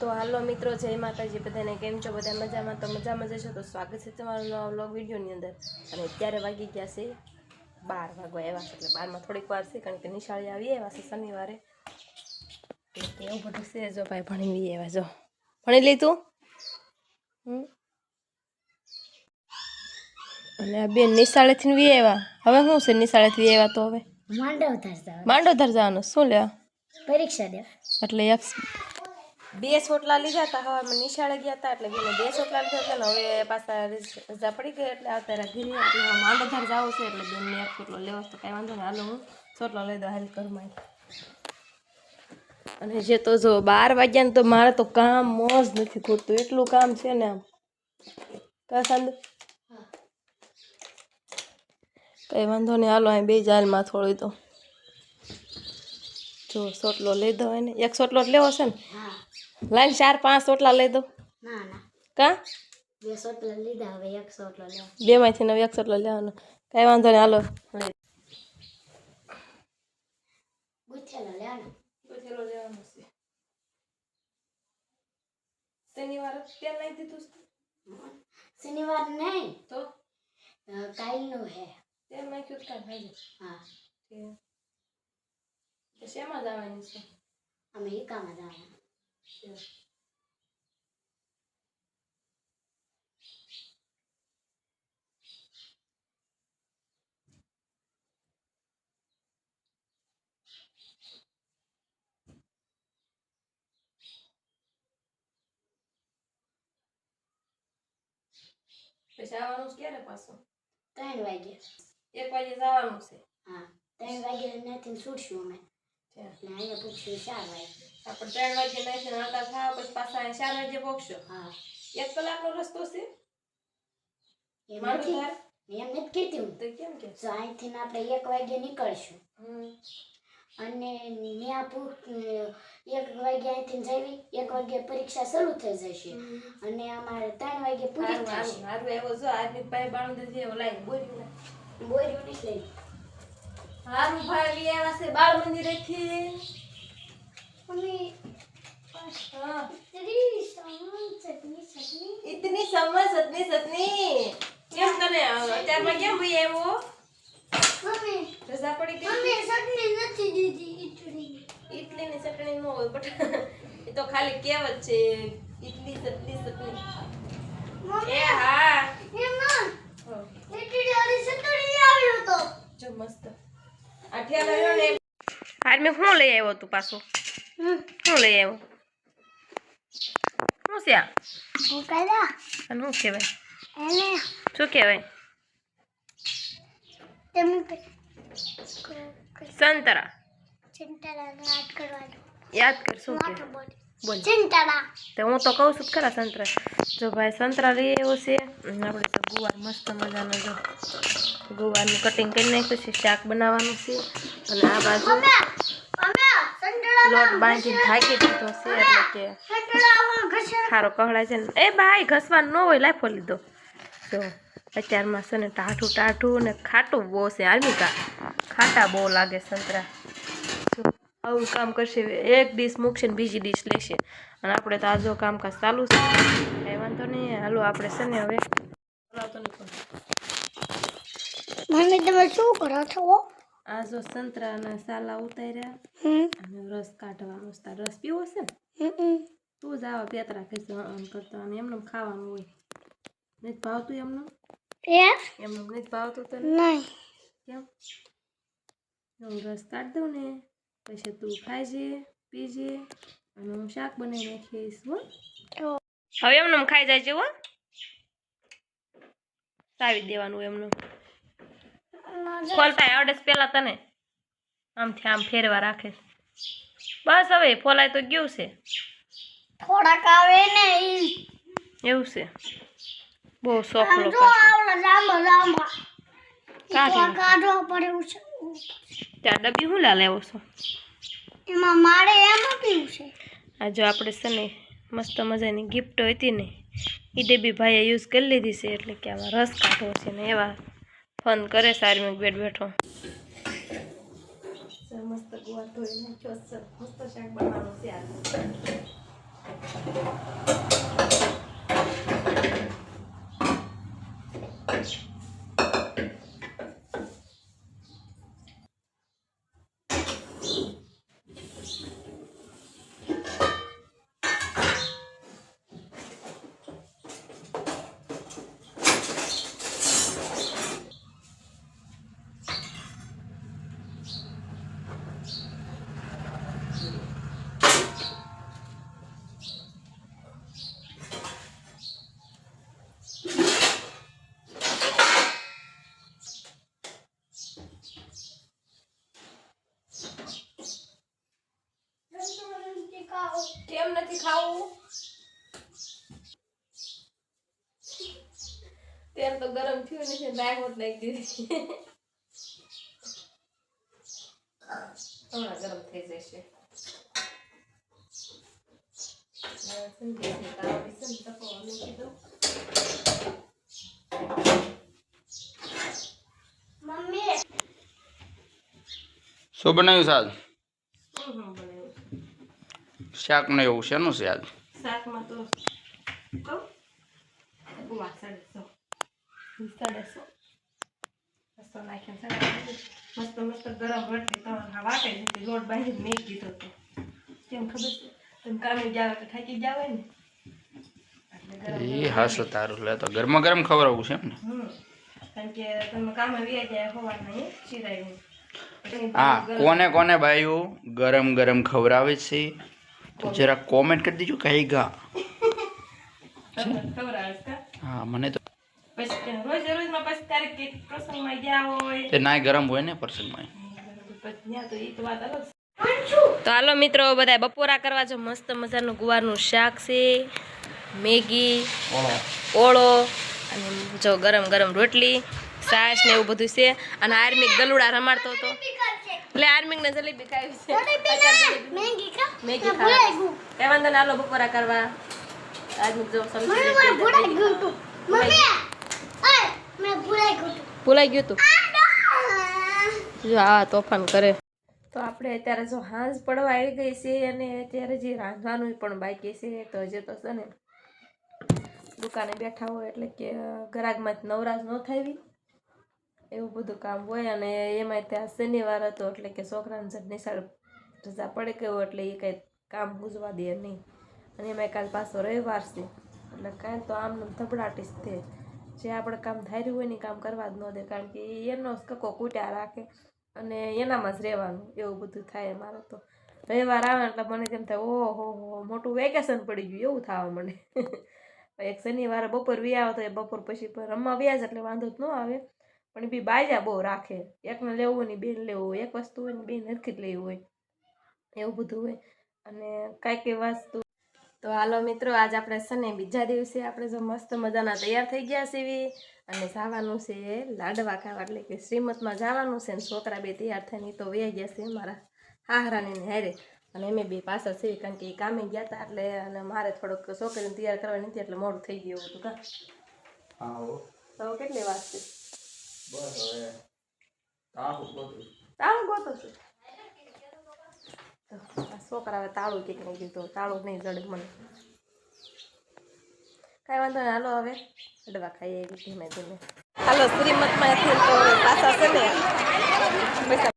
તો હાલો મિત્રો જય માતાજી બધાને કેમ છો? બધા મજામાં? તો મજામાં જશો તો સ્વાગત છે તમારું નવા વ્લોગ વિડીયોની અંદર. અને અત્યારે વાગી ગયા છે બાર વાગવા આવ્યા છે એટલે બારમાં થોડીક વાર છે કારણ કે નિશાળી આવી આવ્યા છે શનિવારે. એવું બધું છે જો ભાઈ ભણી લઈએ આવ્યા જો. ભણી લીધું અને આ બેન નિશાળેથી વી આવ્યા. હવે શું છે નિશાળેથી આવ્યા તો હવે? માંડો જવાનું. શું લેવા પરીક્ષા દેવા એટલે બે સોટલા લીધા હતા હવામાં નિશાળે ગયા હતા એટલે બેને બે સોટલા લીધા હતા ને હવે પાછા રજા પડી ગઈ એટલે આવતા ઘરે એટલે હવે જાવ છે એટલે બેનને એક સોટલો લેવો તો કાંઈ વાંધો નહીં. હાલો હું સોટલો લઈ દઉં હાલ ઘરમાં. અને જે તો જો બાર વાગ્યા તો મારે તો કામ મોજ નથી ખૂટતું એટલું કામ છે ને આમ. કા સાંદ કઈ વાંધો નહીં, હાલો અહીં બે જાલમાં થોડી તો. જો સોટલો લઈ દો એને. એક સોટલો જ લેવો છે ને? લાઈન ચાર પાંચ સોટલા લઈ દો ના ના. કા? બે સોટલા લીધા હવે એક સોટલો લેવા બે માંથી નવ એક સોટલો લેવાનો. કઈ વાંધો નહીં હાલો. ગુથેલો લે ને ગોથેલો લેવાનો છે. શનિવાર તેલ નાખી દીધું શનિવાર નહીં. તો? કાલનું હે. તેલ નાખ્યું કાંઈ ભાઈ હા. શેમાં જવાની છે? અમે એકામાં જવાના. પછી આવવાનું છે ક્યારે પાછું ત્રણ વાગે એક વાગે જવાનું છે હા ત્રણ વાગે નથી છૂટશું અમે ત્યાં. એટલે અહીંયા પૂછશું ચાર વાગે આપણે ત્રણ વાગે નાખીને આટા થાવ પછી પાછા ચાર વાગે પોકશો હા. એક કલાકનો રસ્તો છે? એમ નથી. કીધું તો કેમ કે? જો અહીંથી આપણે એક વાગે નીકળશું. અને ત્યાં એક વાગે અહીંથી જવી એક વાગે પરીક્ષા શરૂ થઈ જશે. અને અમારે ત્રણ વાગે પૂરી થશે. મારું એવો જો આજની પાઈ બાણું દે એવો બોરી બોર્યું બોર્યું નહીં લઈ હારું ભાઈ આવ્યા છે બાળ મંદિરેથી મમ્મી હા ચટણી ચટણી ચટણી ઇતની સમજ સતની સતની કેમ તને અત્યારમાં કેમ ભાઈ આવ્યો? મમ્મી રજા પડી ગઈ? મમ્મી ચટણી નથી દીધી ઇટલી. ઇટલી ની ચટણી નો હોય બટ એ તો ખાલી કહેવત છે ઇડલી ચટણી ચટણી. એ હા. એ હો. ઈટડી વાળી ચટણી આવ્યો તો. જો મસ્ત. આઠિયા રહ્યો ને આર્મી શું લઈ આવ્યો તું પાછું? શું લઈ આવ્યો શું છે આ શું કહેવાય શું કહેવાય સંતરા યાદ કર શું બોલ ચિંતાના તો હું તો કહું છું ખરા સંતરા જો ભાઈ સંતરા લઈ આવ્યો છે આપણે તો ગુવાર મસ્ત મજાનો જો ગુવારનું કટિંગ કરી નાખ્યું છે શાક બનાવવાનું છે અને આ બાજુ લોટ બાંધીને ભાગી દીધો છે, એટલે કે સારો ઘસે કહળાય છે એ ભાઈ, ઘસવાનું ન હોય, લાફો લીધો. જો, અત્યારમાં છે ને ટાઢું ટાઢું ને ખાટું બહુ છે આર્મિકા ખાટા બહુ લાગે સંતરા. આવું કામ કરશે, એક ડીશ મૂકશે ને બીજી ડીશ લેશે. અને આપણે તો આજો કામકાજ ચાલુ છે. કાંઈ વાંધો નહીં, હાલો આપણે છે ને હવે બોલાવતો નહીં મમ્મી તમે શું કરો છો આ જો સંતરાના સાલા ઉતાર્યા. અને રસ કાઢવાનો છે રસ પીવો છે ને? તું જ આવા પેતરા ખાઈશ આમ કરતો અને એમનું ખાવાનું હોય. નથી ભાવતું એમનું? એમનું નથી ભાવતું તને? નહીં. કેમ? હું રસ કાઢ દઉં ને પછી તું ખાઈજે પીજે અને હું શાક બનાવી નાખીશ હો. હવે એમને ખાઈ જાય છે હો. સાવી દેવાનું એમનું. ખોલતા આવડે પેલા તને. આમથી આમ ફેરવા રાખે છે. બસ હવે ફોલાય તો ગયું છે. થોડાક આવે ને એવું છે. બહુ લાંબા કાઢી છે ત્યાં ડબ્બી હું લા લેવો છો? એમાં મારે એમ પીવું છે. આ જો આપણે છે ને મસ્ત મજાની ગિફ્ટ હતી ને એ ડબ્બી ભાઈએ યુઝ કરી લીધી છે એટલે કે આમાં રસ કાઢવો છે ને એવા ફન કરે સારી બેઠ બેઠો. મસ્ત ગુવાર ધોઈ નાખ્યો છે મસ્ત શાક બનાવવાનું છે આજે ખાવું તેલ તો ગરમ થયું નથી રાય હોત નાખી દીધી હમણાં ગરમ થઈ જશે હવે સમજી ગઈ. તાવા વિશે ને તપવા મૂકી દઉં. મમ્મી શું બનાવ્યું સાદ હમ હમ બનાવ્યું. શાક ને એવું શેનું છે આજ શાકમાં તો કહું ગુવા સાડીસો સાડીસો રસો નાખીને સડાવી મસ્ત મસ્ત ગરમ રોટલી તો હા વાટે દીધી લોટ બાંધીને મેં દીધો તો કેમ ખબર છે તમે કામે જાવ તો થાકી જાવ ને એટલે ગરમ એ હાસ તારું લે તો ગરમા ગરમ ખવડાવવું છે એમ ને હમ કારણ કે તમે કામે વ્યા જાય હોવાના એ ચિરાયું એટલે હા ગરમ કોને કોને ભાઈઓ ગરમ ગરમ ખવડાવે છે તો જરા કોમેન્ટ કરી દીજો કઈ ગા તમને ખબર આવે છે કા? હા મને તો પછી રોજ રોજમાં પછી ક્યારેક કંઈક પ્રસંગમાં ગયા હોય. તે નાય ગરમ હોય ને પ્રસંગમાં. તો હાલો મિત્રો બધા બપોરા કરવા જો મસ્ત મજાનું ગુવારનું શાક છે મેગી ઓળો. અને જો ગરમ ગરમ રોટલી સાસ ને એવું બધું છે. અને આર્મિક ગલુડા રમાડતો હતો. એટલે આર્મિક ને જલેબી ખાવી છે. મેગી કા ખાવા. કઈ વાંધો નહીં હાલો બપોરા કરવા. આર્મિક જો સમજી મને જાય મને ભૂલાઈ ગયું તું મમ્મી ઓય મેં ભૂલાઈ ગયું તું ભૂલાઈ ગયું તું આ જો આ તોફાન કરે. તો આપણે અત્યારે જો હાંસ પડવા આવી ગઈ છે અને અત્યારે જે રાંધવાનું પણ બાકી છે તો હજે તો છે ને દુકાને બેઠા હોય એટલે કે ઘરાકમાં નવરાશ ન થાવી એવું બધું કામ હોય અને એમાં ત્યાં શનિવાર હતો એટલે કે છોકરાને જ નિશાળ રજા પડે ગયો એટલે એ કંઈ કામ ગુજવા દે નહીં. અને એમાં કાલ પાછો રવિવાર છે એટલે કાંઈ તો આમ જ તે જે આપણે કામ ધાર્યું હોય ને કામ કરવા જ ન દે, કારણ કે એનો કકો કૂટ્યા રાખે અને એનામાં જ રહેવાનું, એવું બધું થાય અમારે તો. રવિવાર આવે એટલે મને તેમ થાય, ઓહો હો મોટું વેકેશન પડી ગયું, એવું થવા મને એક શનિવારે બપોર વી આવે તો એ બપોર પછી પણ રમવા વ્યાજ એટલે વાંધો જ ન આવે. પણ બી બાજા બહુ રાખે. એકને લેવું હોય ને બેન લેવું હોય, એક વસ્તુ હોય ને બેન હરખી જ લેવી હોય. એવું બધું હોય. અને કાંઈક કઈ વસ્તુ તો હાલો મિત્રો આજ આપણે છે ને બીજા દિવસે આપણે જો મસ્ત મજાના તૈયાર થઈ ગયા સીવી અને જવાનું છે લાડવા ખાવા એટલે કે શ્રીમતમાં જવાનું છે ને છોકરા બે તૈયાર થઈને તો વહી ગયા છે મારા હાહરાની ને હારે. અને અમે બે પાછળ છે કારણ કે એ કામે ગયા હતા એટલે અને મારે થોડુંક છોકરીને તૈયાર કરવાની હતી એટલે મોડું થઈ ગયું હતું કા. તો કેટલી વાત છે? બસ હવે તાળું ગોતો છું? તો છોકરા હવે તાળું નહીં કીધું. તાળું નહીં જડે મને. કાંઈ વાંધો નહીં. હાલો હવે અડવા ખાઈએ એવી ધીમે ધીમે. હાલો, શ્રીમતમાં તો પાછા છે ને.